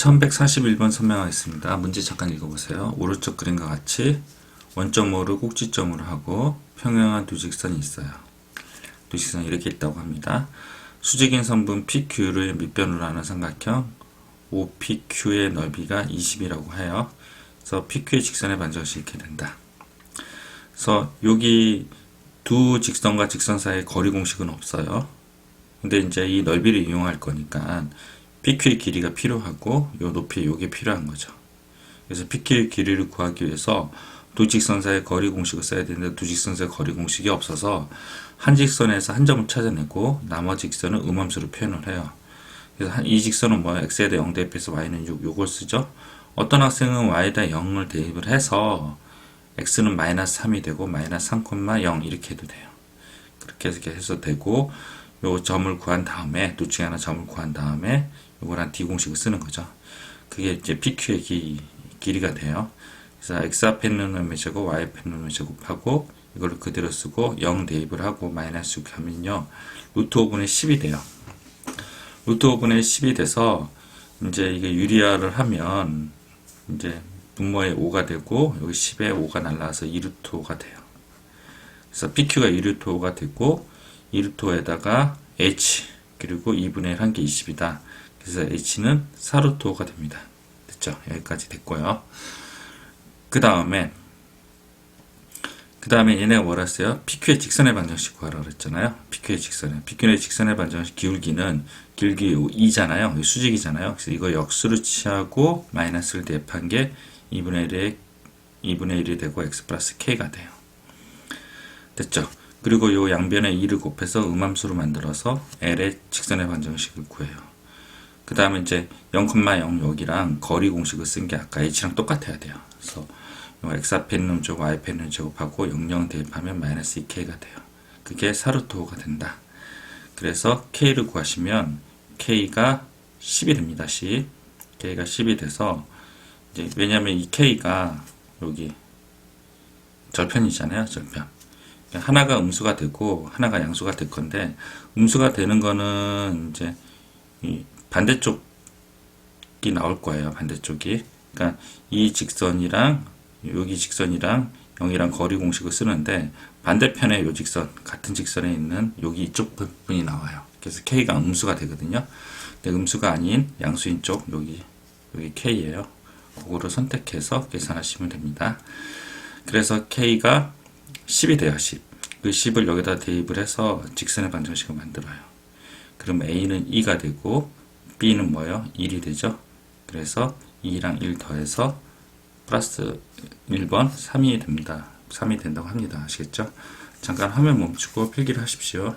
1141번 설명하겠습니다. 문제 잠깐 읽어보세요. 오른쪽 그림과 같이 원점으로 꼭지점으로 하고 평행한 두 직선이 있어요. 두 직선이 이렇게 있다고 합니다. 수직인 선분 PQ를 밑변으로 하는 삼각형 OPQ의 넓이가 20이라고 해요. 그래서 PQ의 직선의 반절시 이렇게 된다. 그래서 여기 두 직선과 직선 사이의 거리 공식은 없어요. 근데 이제 이 넓이를 이용할 거니까 PQ의 길이가 필요하고 요 높이 요게 필요한 거죠. 그래서 PQ의 길이를 구하기 위해서 두 직선 사이의 거리 공식을 써야 되는데 두 직선 사이의 거리 공식이 없어서 한 직선에서 한 점을 찾아내고 나머지 직선은 음함수로 표현을 해요. 그래서 한- 이 직선은 뭐야? x에 대해 0 대입해서 y는 6 요걸 쓰죠. 어떤 학생은 y에다 0을 대입을 해서 x는 마이너스 3이 되고 마이너스 3,0 이렇게 해도 돼요. 그렇게 해서 되고 요 점을 구한 다음에 둘 중에 하나 점을 구한 다음에 요거랑 d 공식을 쓰는 거죠. 그게 이제 PQ의 기, 길이가 돼요. 그래서 x 앞에 있는 놈의 제곱, y 앞에 있는 놈의 제곱하고 이걸 그대로 쓰고 0 대입을 하고 마이너스 6 하면요. 루트 5분의 10이 돼요. 루트 5분의 10이 돼서 이제 이게 유리화를 하면 이제 분모의 5가 되고 여기 10에 5가 날라와서 2루트 5가 돼요. 그래서 PQ가 2루트 5가 되고 2루트 5에다가 H 그리고 2분의 1한게 20이다. 그래서 H는 4루트 5가 됩니다. 됐죠? 여기까지 됐고요. 그 다음에 그 다음에 얘네가 뭐라 했어요? PQ의 직선의 반정식 구하라 그랬잖아요. PQ의 직선의 PQ의 직선의 반정식 기울기는 길기 2잖아요. 수직이잖아요. 그래서 이거 역수를 취하고 마이너스를 대입한 게 2분의 1에 2분의 1이 되고 x 플러스 k가 돼요. 됐죠? 그리고 요 양변에 2를 곱해서 음함수로 만들어서 L의 직선의 반정식을 구해요. 그 다음에 이제 0,0 여기랑 거리 공식을 쓴 게 아까 H랑 똑같아야 돼요. 그래서 요 X 앞에 있는 제곱, Y 앞에 있는 제곱하고 00 대입하면 마이너스 2K가 돼요. 그게 4루트 5가 된다. 그래서 K를 구하시면 K가 10이 됩니다. 10. K가 10이 돼서 이제 왜냐면 이 K가 여기 절편이잖아요. 절편. 하나가 음수가 되고 하나가 양수가 될 건데 음수가 되는 거는 이제 이 반대쪽이 나올 거예요. 반대쪽이. 그러니까 이 직선이랑 여기 직선이랑 0이랑 거리 공식을 쓰는데 반대편에 요 직선 같은 직선에 있는 여기 이쪽 부분이 나와요. 그래서 k가 음수가 되거든요. 근데 음수가 아닌 양수인 쪽 여기 여기 k예요. 그거를 선택해서 계산하시면 됩니다. 그래서 k가 10이 돼요. 10. 그 10을 여기다 대입을 해서 직선의 반정식을 만들어요. 그럼 a는 2가 되고 b는 뭐예요? 1이 되죠. 그래서 2랑 1 더해서 플러스 1번 3이 됩니다. 3이 된다고 합니다. 아시겠죠? 잠깐 화면 멈추고 필기를 하십시오.